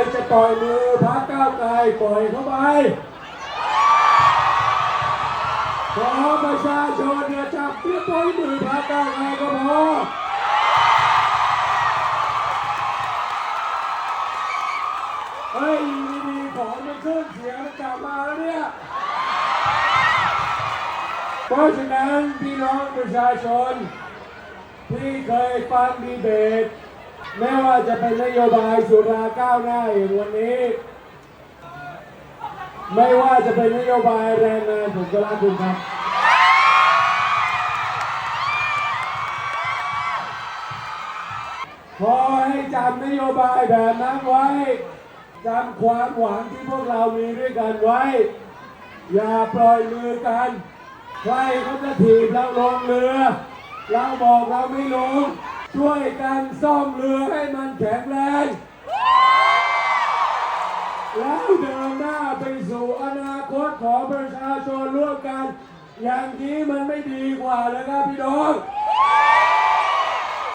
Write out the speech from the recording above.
รจะปล่อยมือพักก้าวไกลปล่อยเข้าไปขอประชาชนเนี่ยจับเพื่อปล่อยมือพักก้าวไกลก็พอเฮ้ยดีๆของมันขึ้นเสียงกลับมาแล้วเนี่ยเพราะฉะนั้นพี่น้องประชาชนที่เคยฟังดีเบต ไม่ว่าจะเป็นนโยบายสุราก้าวหน้าอย่างวันนี้ ไม่ว่าจะเป็นนโยบายแรงงานผมก็รักคุณครับขอให้จำนโยบายแบบนั้นไว้จำความหวังที่พวกเรามีด้วยกันไว้ อย่าปล่อยมือกัน ใครเขาจะถีบเราลงเรือ เราบอกเราไม่ลง ช่วยกันซ่อมเรือให้มันแข็งแรง แล้วเดินหน้าไปสู่อนาคตของประชาชนร่วมกัน อย่างนี้มันไม่ดีกว่าเลยครับพี่น้อง